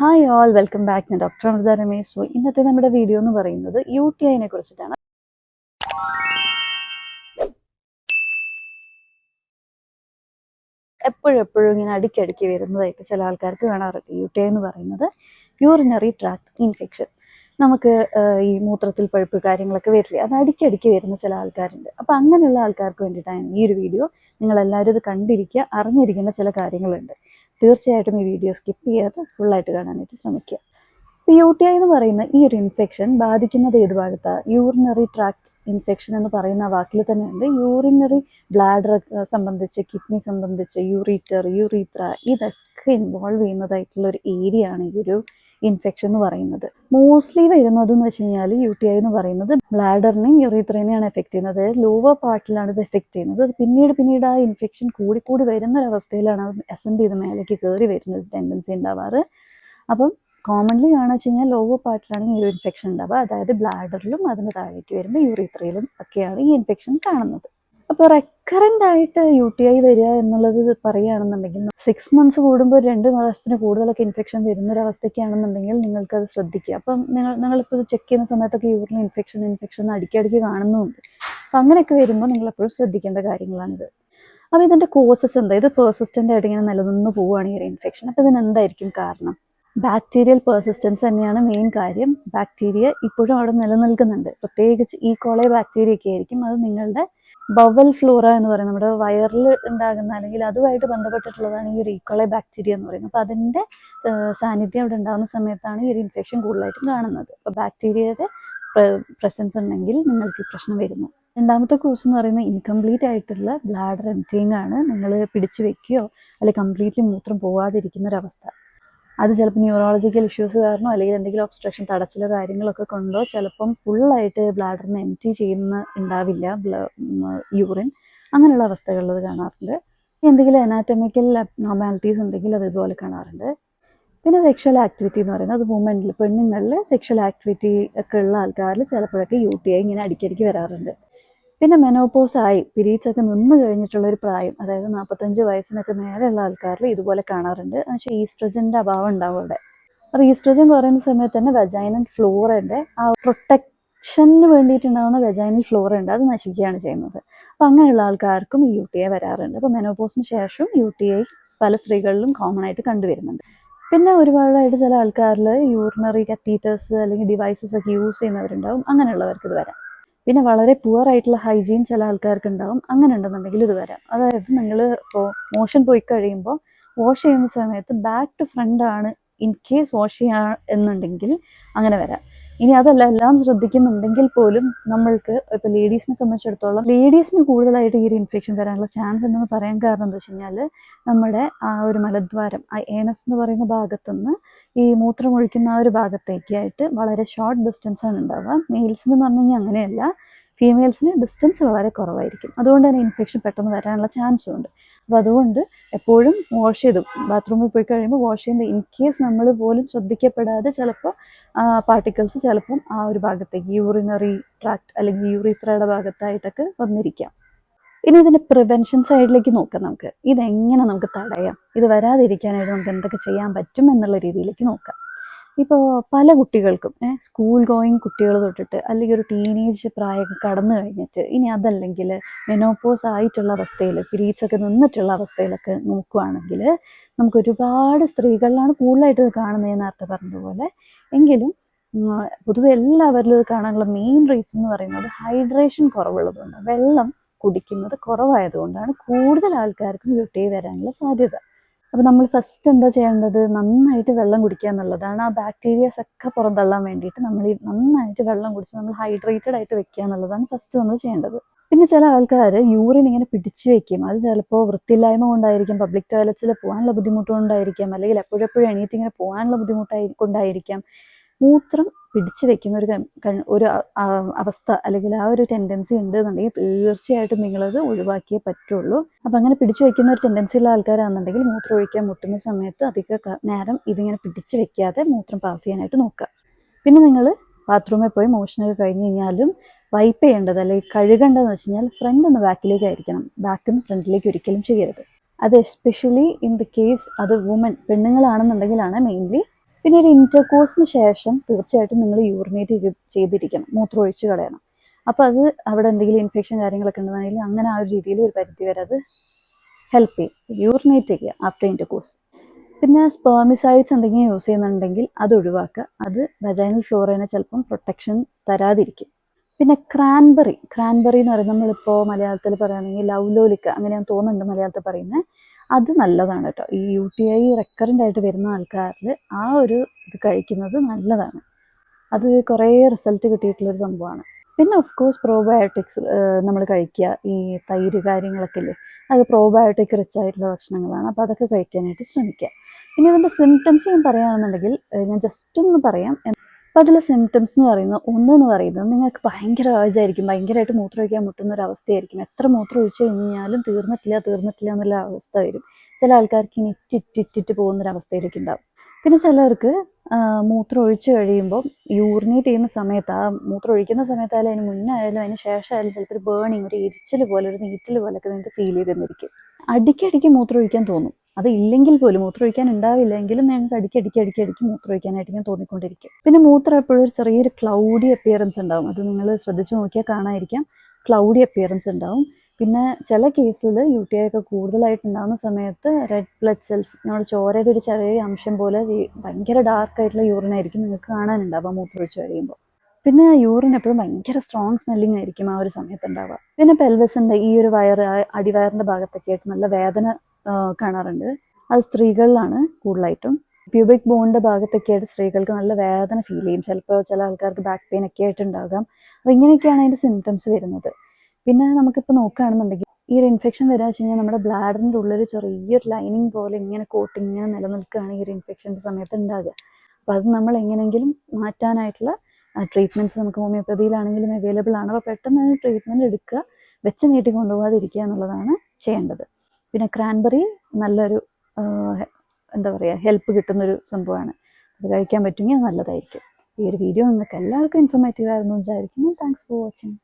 Hi all welcome back ഞാൻ doctor Amrita Ramesh. So ഇന്നത്തെ നമ്മുടെ വീഡിയോ എന്ന് പറയുന്നത് യു ടി ഐനെ കുറിച്ചിട്ടാണ്. എപ്പോഴും എപ്പോഴും ഇങ്ങനെ അടിക്കടിക്ക് വരുന്നതായിട്ട് ചില ആൾക്കാർക്ക് കാണാറുണ്ട് യു ടി ഐ എന്ന് പറയുന്നത് യൂറിനറി ട്രാക്ട് ഇൻഫെക്ഷൻ നമുക്ക് ഈ മൂത്രത്തിൽ പഴുപ്പ് കാര്യങ്ങളൊക്കെ വരില്ലേ അത് അടിക്കടിക്ക് വരുന്ന ചില ആൾക്കാരുണ്ട്. അപ്പോൾ അങ്ങനെയുള്ള ആൾക്കാർക്ക് വേണ്ടിയിട്ടാണ് ഈ ഒരു വീഡിയോ നിങ്ങളെല്ലാവരും ഇത് കണ്ടിരിക്കുക അറിഞ്ഞിരിക്കേണ്ട ചില കാര്യങ്ങളുണ്ട്. തീർച്ചയായിട്ടും ഈ വീഡിയോ സ്കിപ്പ് ചെയ്യാതെ ഫുള്ളായിട്ട് കാണാനായിട്ട് ശ്രമിക്കുക. ഇപ്പോൾ യു ടി ഐ എന്ന് പറയുന്ന ഈ ഒരു ഇൻഫെക്ഷൻ ബാധിക്കുന്നത് ഏത് ഭാഗത്താണ് യൂറിനറി ട്രാക്ട് ഇൻഫെക്ഷൻ എന്ന് പറയുന്ന വാക്കിൽ തന്നെയുണ്ട് യൂറിനറി ബ്ലാഡർ സംബന്ധിച്ച് കിഡ്നി സംബന്ധിച്ച് യൂറീറ്റർ യൂറീത്ര ഇതൊക്കെ ഇൻവോൾവ് ചെയ്യുന്നതായിട്ടുള്ള ഒരു ഏരിയ ആണ് ഈ ഒരു ഇൻഫെക്ഷൻ എന്ന് പറയുന്നത്. മോസ്റ്റ്ലി വരുന്നത് എന്ന് വെച്ച് കഴിഞ്ഞാൽ യു ടി ഐ എന്ന് പറയുന്നത് ബ്ലാഡറിനെയും യൂറീത്രനെയാണ് എഫക്ട് ചെയ്യുന്നത്. ലോവർ പാർട്ടിലാണ് ഇത് എഫക്ട് ചെയ്യുന്നത്. പിന്നീട് പിന്നീട് ആ ഇൻഫെക്ഷൻ കൂടി കൂടി വരുന്ന ഒരവസ്ഥയിലാണ് അത് അസെൻഡ് ചെയ്ത് മേലേക്ക് കയറി വരുന്നത്. ടെൻഡൻസി ഉണ്ടാവാറ്. അപ്പം കോമൺലി കാണുക വെച്ച് കഴിഞ്ഞാൽ ലോവർ പാർട്ടിലാണ് ഈ ഒരു ഇൻഫെക്ഷൻ ഉണ്ടാവുക. അതായത് ബ്ലാഡറിലും അതിന് താഴേക്ക് വരുമ്പോൾ യൂറിത്രയിലും ഒക്കെയാണ് ഈ ഇൻഫെക്ഷൻ കാണുന്നത്. അപ്പോൾ റെക്കറന്റ് ആയിട്ട് യു ടി ഐ വരിക എന്നുള്ളത് പറയുകയാണെന്നുണ്ടെങ്കിൽ സിക്സ് മന്ത്സ് കൂടുമ്പോൾ രണ്ട് മാസത്തിന് കൂടുതലൊക്കെ ഇൻഫെക്ഷൻ വരുന്ന ഒരു അവസ്ഥയ്ക്കാണെന്നുണ്ടെങ്കിൽ നിങ്ങൾക്കത് ശ്രദ്ധിക്കുക. അപ്പം നിങ്ങൾ നിങ്ങളിപ്പോൾ ചെക്ക് ചെയ്യുന്ന സമയത്തൊക്കെ യൂറിൻ ഇൻഫെക്ഷൻ ഇൻഫെക്ഷൻ അടിക്കടിക്ക് കാണുന്നുമുണ്ട് അപ്പം അങ്ങനെയൊക്കെ വരുമ്പോൾ നിങ്ങൾ എപ്പോഴും ശ്രദ്ധിക്കേണ്ട കാര്യങ്ങളാണിത്. അപ്പോൾ ഇതിന്റെ കോസസ് എന്താ? ഇത് പെർസിസ്റ്റന്റ് ആയിട്ട് ഇങ്ങനെ നിലനിന്ന് പോവുകയാണ് ഈ ഒരു ഇൻഫെക്ഷൻ അപ്പോൾ ഇതിന് എന്തായിരിക്കും കാരണം? ബാക്ടീരിയൽ പെർസിസ്റ്റൻസ് തന്നെയാണ് മെയിൻ കാര്യം. ബാക്ടീരിയ ഇപ്പോഴും അവിടെ നിലനിൽക്കുന്നുണ്ട്. പ്രത്യേകിച്ച് ഈ കോളേ ബാക്ടീരിയ ഒക്കെ ആയിരിക്കും. അത് നിങ്ങളുടെ ബവൽ ഫ്ലോറ എന്ന് പറയുന്നത്. നമ്മുടെ വയറിൽ ഉണ്ടാകുന്ന അല്ലെങ്കിൽ അതുമായിട്ട് ബന്ധപ്പെട്ടിട്ടുള്ളതാണ് ഈ ഒരു ഈക്കോളെ ബാക്ടീരിയ എന്ന് പറയുന്നത്. അപ്പോൾ അതിന്റെ സാന്നിധ്യം അവിടെ ഉണ്ടാകുന്ന സമയത്താണ് ഈ ഒരു ഇൻഫെക്ഷൻ കൂടുതലായിട്ടും കാണുന്നത്. അപ്പോൾ ബാക്ടീരിയയുടെ പ്രസൻസ് ഉണ്ടെങ്കിൽ നിങ്ങൾക്ക് ഈ പ്രശ്നം വരുന്നു. രണ്ടാമത്തെ കോഴ്സ് എന്ന് പറയുന്നത് ഇൻകംപ്ലീറ്റ് ആയിട്ടുള്ള ബ്ലാഡർ എംറ്റിങ് ആണ്. നിങ്ങൾ പിടിച്ചു വെക്കുകയോ അല്ലെങ്കിൽ കംപ്ലീറ്റ്ലി മൂത്രം പോവാതിരിക്കുന്ന ഒരവസ്ഥ അത് ചിലപ്പോൾ ന്യൂറോളജിക്കൽ ഇഷ്യൂസ് കാരണോ അല്ലെങ്കിൽ എന്തെങ്കിലും ഒബ്സ്ട്രക്ഷൻ തടച്ചിലോ കാര്യങ്ങളൊക്കെ കൊണ്ടോ ചിലപ്പം ഫുള്ളായിട്ട് ബ്ലാഡറിന് എംറ്റി ചെയ്യുന്ന ഉണ്ടാവില്ല യൂറിൻ അങ്ങനെയുള്ള അവസ്ഥകളിൽ കാണാറുണ്ട്. എന്തെങ്കിലും അനാറ്റമിക്കൽ നോർമാലിറ്റീസ് ഉണ്ടെങ്കിൽ അത് ഇതുപോലെ കാണാറുണ്ട്. പിന്നെ സെക്ഷൽ ആക്ടിവിറ്റി എന്ന് പറയുന്നത് അത് വുമനിൽ പെണ്ണുങ്ങളിൽ സെക്ഷൽ ആക്ടിവിറ്റി ഒക്കെ ഉള്ള ആൾക്കാരിൽ ചിലപ്പോഴൊക്കെ യു ടി ഐ ഇങ്ങനെ അടിക്കടിക്ക് വരാറുണ്ട്. പിന്നെ മെനോപോസ് ആയി പിരീഡ്സൊക്കെ നിന്ന് കഴിഞ്ഞിട്ടുള്ള ഒരു പ്രായം. അതായത് നാൽപ്പത്തഞ്ച് വയസ്സിനൊക്കെ നേരെയുള്ള ആൾക്കാരിൽ ഇതുപോലെ കാണാറുണ്ട്. പക്ഷേ ഈസ്ട്രജന്റെ അഭാവം ഉണ്ടാവും അവിടെ. അപ്പോൾ ഈസ്ട്രജൻ കുറയുന്ന സമയത്ത് തന്നെ വെജൈനൽ ഫ്ലോറയുടെ ആ പ്രൊട്ടക്ഷന് വേണ്ടിയിട്ടുണ്ടാകുന്ന വെജൈനൽ ഫ്ലോറ ഉണ്ട്. അത് നശിക്കുകയാണ് ചെയ്യുന്നത്. അപ്പോൾ അങ്ങനെയുള്ള ആൾക്കാർക്കും യു ടി ഐ വരാറുണ്ട്. അപ്പോൾ മെനോപോസിന് ശേഷം യു ടി ഐ പല സ്ത്രീകളിലും കോമൺ ആയിട്ട് കണ്ടുവരുന്നുണ്ട്. പിന്നെ ഒരുപാടായിട്ട് ചില ആൾക്കാരിൽ യൂറിനറി കത്തീറ്റേഴ്സ് അല്ലെങ്കിൽ ഡിവൈസസ് ഒക്കെ യൂസ് ചെയ്യുന്നവരുണ്ടാവും. അങ്ങനെയുള്ളവർക്ക് ഇത് വരാം. പിന്നെ വളരെ പുവർ ആയിട്ടുള്ള ഹൈജീൻ ചില ആൾക്കാർക്ക് ഉണ്ടാവും അങ്ങനെ ഉണ്ടെന്നുണ്ടെങ്കിൽ ഇത് വരാം. അതായത് നിങ്ങൾ ഇപ്പോൾ മോഷൻ പോയി കഴിയുമ്പോൾ വാഷ് ചെയ്യുന്ന സമയത്ത് ബാക്ക് ടു ഫ്രണ്ട് ആണ് ഇൻ കേസ് വാഷ് ചെയ്യാ എന്നുണ്ടെങ്കിൽ അങ്ങനെ വരാം. ഇനി അതല്ല എല്ലാം ശ്രദ്ധിക്കുന്നുണ്ടെങ്കിൽ പോലും നമ്മൾക്ക് ഇപ്പോൾ ലേഡീസിനെ സംബന്ധിച്ചിടത്തോളം ലേഡീസിന് കൂടുതലായിട്ട് ഈ ഒരു ഇൻഫെക്ഷൻ വരാനുള്ള ചാൻസ് എന്ന് പറയാൻ കാരണം എന്താ വെച്ച് കഴിഞ്ഞാൽ നമ്മുടെ ആ ഒരു മലദ്വാരം ആ ഏനസ് എന്ന് പറയുന്ന ഭാഗത്തുനിന്ന് ഈ മൂത്രമൊഴിക്കുന്ന ആ ഒരു ഭാഗത്തേക്കായിട്ട് വളരെ ഷോർട്ട് ഡിസ്റ്റൻസ് ആണ് ഉണ്ടാവുക. മെയിൽസ് എന്ന് പറഞ്ഞു കഴിഞ്ഞാൽ അങ്ങനെയല്ല. ഫീമെയിൽസിന് ഡിസ്റ്റൻസ് വളരെ കുറവായിരിക്കും. അതുകൊണ്ട് തന്നെ ഇൻഫെക്ഷൻ പെട്ടെന്ന് വരാനുള്ള ചാൻസും ഉണ്ട്. അപ്പോൾ അതുകൊണ്ട് എപ്പോഴും വാഷ് ചെയ്തു. ബാത്റൂമിൽ പോയി കഴിയുമ്പോൾ വാഷ് ചെയ്യുമ്പോൾ ഇൻ കേസ് നമ്മൾ പോലും ശ്രദ്ധിക്കപ്പെടാതെ ചിലപ്പോൾ പാർട്ടിക്കിൾസ് ചിലപ്പം ആ ഒരു ഭാഗത്തേക്ക് യൂറിനറി ട്രാക്ട് അല്ലെങ്കിൽ യൂറിത്രയുടെ ഭാഗത്തായിട്ടൊക്കെ വന്നിരിക്കാം. ഇനി ഇതിന്റെ പ്രിവെൻഷൻ സൈഡിലേക്ക് നോക്കാം നമുക്ക്. ഇതെങ്ങനെ നമുക്ക് തടയാം? ഇത് വരാതിരിക്കാനായിട്ട് നമുക്ക് എന്തൊക്കെ ചെയ്യാൻ പറ്റും എന്നുള്ള രീതിയിലേക്ക് നോക്കാം. ഇപ്പോൾ പല കുട്ടികൾക്കും സ്കൂൾ ഗോയിങ് കുട്ടികൾ തൊട്ടിട്ട് അല്ലെങ്കിൽ ഒരു ടീനേജ് പ്രായം കടന്നു കഴിഞ്ഞിട്ട് ഇനി അതല്ലെങ്കിൽ മെനോപോസ് ആയിട്ടുള്ള അവസ്ഥയിൽ പീരീഡ്സ് ഒക്കെ നിന്നിട്ടുള്ള അവസ്ഥയിലൊക്കെ നോക്കുകയാണെങ്കിൽ നമുക്ക് ഒരുപാട് സ്ത്രീകളിലാണ് കൂടുതലായിട്ട് ഇത് കാണുന്നത് നേരത്തെ പറഞ്ഞതുപോലെ. എങ്കിലും പൊതുവെ എല്ലാവരിലും ഇത് കാണാനുള്ള മെയിൻ റീസൺ എന്ന് പറയുന്നത് ഹൈഡ്രേഷൻ കുറവുള്ളതുകൊണ്ട് വെള്ളം കുടിക്കുന്നത് കുറവായതുകൊണ്ടാണ് കൂടുതൽ ആൾക്കാർക്കും യു വരാനുള്ള സാധ്യത. അപ്പോൾ നമ്മൾ ഫസ്റ്റ് എന്താ ചെയ്യേണ്ടത്? നന്നായിട്ട് വെള്ളം കുടിക്കുക എന്നുള്ളതാണ്. ആ ബാക്ടീരിയസ് ഒക്കെ പുറന്തള്ളാൻ വേണ്ടിയിട്ട് നമ്മൾ ഈ നന്നായിട്ട് വെള്ളം കുടിച്ച് നമ്മൾ ഹൈഡ്രേറ്റഡ് ആയിട്ട് വെക്കുക എന്നുള്ളതാണ് ഫസ്റ്റ് നമ്മൾ ചെയ്യേണ്ടത്. പിന്നെ ചില ആൾക്കാർ യൂറിൻ ഇങ്ങനെ പിടിച്ചു വെക്കും. അത് ചിലപ്പോൾ വൃത്തിയില്ലായ്മ കൊണ്ടായിരിക്കും പബ്ലിക് ടോയ്ലറ്റ്സിൽ പോകാനുള്ള ബുദ്ധിമുട്ട് കൊണ്ടായിരിക്കാം അല്ലെങ്കിൽ എപ്പോഴെപ്പോഴും എണീറ്റ് ഇങ്ങനെ പോകാനുള്ള ബുദ്ധിമുട്ടായി കൊണ്ടായിരിക്കാം. മൂത്രം പിടിച്ചു വെക്കുന്ന ഒരു ഒരു അവസ്ഥ അല്ലെങ്കിൽ ആ ഒരു ടെൻഡൻസി ഉണ്ട് എന്നുണ്ടെങ്കിൽ തീർച്ചയായിട്ടും നിങ്ങളത് ഒഴിവാക്കിയേ പറ്റുള്ളൂ. അപ്പം അങ്ങനെ പിടിച്ചു വെക്കുന്ന ഒരു ടെൻഡൻസി ഉള്ള ആൾക്കാരാണെന്നുണ്ടെങ്കിൽ മൂത്രം ഒഴിക്കാൻ മുട്ടുന്ന സമയത്ത് അധിക നേരം ഇതിങ്ങനെ പിടിച്ചു വെക്കാതെ മൂത്രം പാസ് ചെയ്യാനായിട്ട് നോക്കുക. പിന്നെ നിങ്ങൾ ബാത്റൂമിൽ പോയി മോഷനൊക്കെ കഴിഞ്ഞ് കഴിഞ്ഞാലും വൈപ്പ് ചെയ്യേണ്ടത് അല്ലെങ്കിൽ കഴുകേണ്ടതെന്ന് വെച്ച് കഴിഞ്ഞാൽ ഫ്രണ്ട് ഒന്ന് ബാക്കിലേക്ക് ആയിരിക്കണം. ബാക്കും ഫ്രണ്ടിലേക്ക് ഒരിക്കലും ചെയ്യരുത്. അത് എസ്പെഷ്യലി ഇൻ ദ കേസ് അത് വുമൻ പെണ്ണുങ്ങളാണെന്നുണ്ടെങ്കിലാണ് മെയിൻലി പിന്നെ ഒരു ഇന്റർകോഴ്സിന് ശേഷം തീർച്ചയായിട്ടും നിങ്ങൾ യൂറിനേറ്റ് ചെയ്ത് ചെയ്തിരിക്കണം. മൂത്രം ഒഴിച്ച് കളയണം. അപ്പോൾ അത് അവിടെ എന്തെങ്കിലും ഇൻഫെക്ഷൻ കാര്യങ്ങളൊക്കെ ഉണ്ടെന്നുണ്ടെങ്കിൽ അങ്ങനെ ആ ഒരു രീതിയിൽ ഒരു പരിധി വരെ അത് ഹെൽപ്പ് ചെയ്യും. യൂറിനേറ്റ് ചെയ്യുക ആഫ്റ്റർ ഇന്റർകോഴ്സ് പിന്നെ സ്പേമിസൈഡ്സ് എന്തെങ്കിലും യൂസ് ചെയ്യുന്നുണ്ടെങ്കിൽ അത് ഒഴിവാക്കുക. അത് വജൈനൽ ഫ്ലോറേനെ ചിലപ്പം പ്രൊട്ടക്ഷൻ തരാതിരിക്കും. പിന്നെ ക്രാൻബെറി ക്രാൻബെറി എന്ന് പറയുന്നത് നമ്മളിപ്പോൾ മലയാളത്തിൽ പറയുകയാണെങ്കിൽ ലൗലോലിക്ക അങ്ങനെയാണ് തോന്നുന്നുണ്ട് മലയാളത്തിൽ പറയുന്നത്. അത് നല്ലതാണ് കേട്ടോ. ഈ യു ടി ഐ റെക്കറന്റ് ആയിട്ട് വരുന്ന ആൾക്കാരിൽ ആ ഒരു ഇത് കഴിക്കുന്നത് നല്ലതാണ്. അത് കുറേ റിസൾട്ട് കിട്ടിയിട്ടുള്ളൊരു സംഭവമാണ്. പിന്നെ ഓഫ് കോഴ്സ് പ്രോബയോട്ടിക്സ് നമ്മൾ കഴിക്കുക. ഈ തൈര് കാര്യങ്ങളൊക്കെ ഇല്ലേ? അത് പ്രോബയോട്ടിക് റിച്ച് ആയിട്ടുള്ള ഭക്ഷണങ്ങളാണ്. അപ്പോൾ അതൊക്കെ കഴിക്കാനായിട്ട് ശ്രമിക്കുക. പിന്നെ ഇതിന്റെ സിംറ്റംസ് ഞാൻ പറയുകയാണെന്നുണ്ടെങ്കിൽ ഞാൻ ജസ്റ്റ് ഒന്ന് പറയാം. അപ്പോൾ അതിലെ സിംറ്റംസ് എന്ന് പറയുന്നത് ഒന്നെന്ന് പറയുന്നത് നിങ്ങൾക്ക് ഭയങ്കര ആയിരിക്കും ഭയങ്കരമായിട്ട് മൂത്രം ഒഴിക്കാൻ മുട്ടുന്ന ഒരു അവസ്ഥയായിരിക്കും എത്ര മൂത്രം ഒഴിച്ചു കഴിഞ്ഞാലും തീർന്നിട്ടില്ല തീർന്നിട്ടില്ല എന്നുള്ള അവസ്ഥ വരും. ചില ആൾക്കാർക്ക് ഇനി പോകുന്ന ഒരു അവസ്ഥയിലേക്ക് ഉണ്ടാവും. പിന്നെ ചിലർക്ക് മൂത്രം ഒഴിച്ചു കഴിയുമ്പോൾ യൂറിനേറ്റ് ചെയ്യുന്ന സമയത്ത് ആ മൂത്രം ഒഴിക്കുന്ന സമയത്തായാലും അതിന് മുന്നേ ആയാലും അതിന് ശേഷം ആയാലും ചിലപ്പോൾ ഒരു ബേണിങ് ഒരു എരിച്ചിൽ പോലെ ഒരു നീറ്റൽ പോലെയൊക്കെ നിങ്ങൾക്ക് ഫീൽ ചെയ്തെന്നിരിക്കും അടിക്കടിക്ക് മൂത്രം ഒഴിക്കാൻ തോന്നും. അത് ഇല്ലെങ്കിൽ പോലും മൂത്രം ഒഴിക്കാൻ ഉണ്ടാവില്ലെങ്കിലും ഞങ്ങൾക്ക് അടിക്കി അടിക്കി അടിക്കി അടിക്കി മൂത്രം ഒഴിക്കാനായിട്ട് ഞാൻ തോന്നിക്കൊണ്ടിരിക്കും. പിന്നെ മൂത്രം എപ്പോഴും ഒരു ചെറിയൊരു ക്ലൗഡി അപ്പിയറൻസ് ഉണ്ടാവും. അത് നിങ്ങൾ ശ്രദ്ധിച്ചു നോക്കിയാൽ കാണാതിരിക്കാം. ക്ലൗഡി അപ്പിയറൻസ് ഉണ്ടാവും. പിന്നെ ചില കേസിൽ യു ടി ഐ ഒക്കെ കൂടുതലായിട്ട് ഉണ്ടാകുന്ന സമയത്ത് റെഡ് ബ്ലഡ് സെൽസ് നമ്മുടെ ചോരയുടെ ഒരു ചെറിയ അംശം പോലെ ഭയങ്കര ഡാർക്ക് ആയിട്ടുള്ള യൂറിൻ ആയിരിക്കും നിങ്ങൾക്ക് കാണാനുണ്ടാവുക മൂത്രമൊഴിച്ച് കഴിയുമ്പോൾ. പിന്നെ യൂറിൻ എപ്പോഴും ഭയങ്കര സ്ട്രോങ് സ്മെല്ലിംഗ് ആയിരിക്കും ആ ഒരു സമയത്ത് ഉണ്ടാവുക പിന്നെ പെൽവസിന്റെ ഈ ഒരു വയറ് അടിവയറിന്റെ ഭാഗത്തൊക്കെ ആയിട്ട് നല്ല വേദന കാണാറുണ്ട്. അത് സ്ത്രീകളിലാണ് കൂടുതലായിട്ടും. പ്യൂബിക് ബോണിന്റെ ഭാഗത്തൊക്കെ ആയിട്ട് സ്ത്രീകൾക്ക് നല്ല വേദന ഫീൽ ചെയ്യും. ചിലപ്പോൾ ചില ആൾക്കാർക്ക് ബാക്ക് പെയിൻ ഒക്കെ ആയിട്ട് ഉണ്ടാകാം. അപ്പോൾ ഇങ്ങനെയൊക്കെയാണ് അതിന്റെ സിംറ്റംസ് വരുന്നത്. പിന്നെ നമുക്കിപ്പോൾ നോക്കുകയാണെന്നുണ്ടെങ്കിൽ ഈ ഒരു ഇൻഫെക്ഷൻ വരാന്ന് വെച്ച് കഴിഞ്ഞാൽ നമ്മുടെ ബ്ലാഡറിന്റെ ഉള്ളിൽ ചെറിയൊരു ലൈനിങ് പോലെ ഇങ്ങനെ കോട്ടിങ് ഇങ്ങനെ നിലനിൽക്കുകയാണ് ഈ ഒരു ഇൻഫെക്ഷന്റെ സമയത്ത് ഉണ്ടാകുക അപ്പോൾ അത് നമ്മൾ എങ്ങനെയെങ്കിലും മാറ്റാനായിട്ടുള്ള ട്രീറ്റ്മെന്റ്സ് നമുക്ക് ഹോമിയോപ്പതിയിലാണെങ്കിലും അവൈലബിൾ ആണ്. അപ്പോൾ പെട്ടെന്ന് അതിന് ട്രീറ്റ്മെന്റ് എടുക്കുക വെച്ച് നീട്ടി കൊണ്ടുപോകാതിരിക്കുക എന്നുള്ളതാണ് ചെയ്യേണ്ടത്. പിന്നെ ക്രാൻബെറി നല്ലൊരു എന്താ പറയുക ഹെൽപ്പ് കിട്ടുന്നൊരു സംഭവമാണ്. അത് കഴിക്കാൻ പറ്റുമെങ്കിൽ നല്ലതായിരിക്കും. ഈ ഒരു വീഡിയോ നിങ്ങൾക്ക് എല്ലാവർക്കും ഇൻഫോർമേറ്റീവ് ആയിരുന്നു വിചാരിക്കുന്നു. Thanks for watching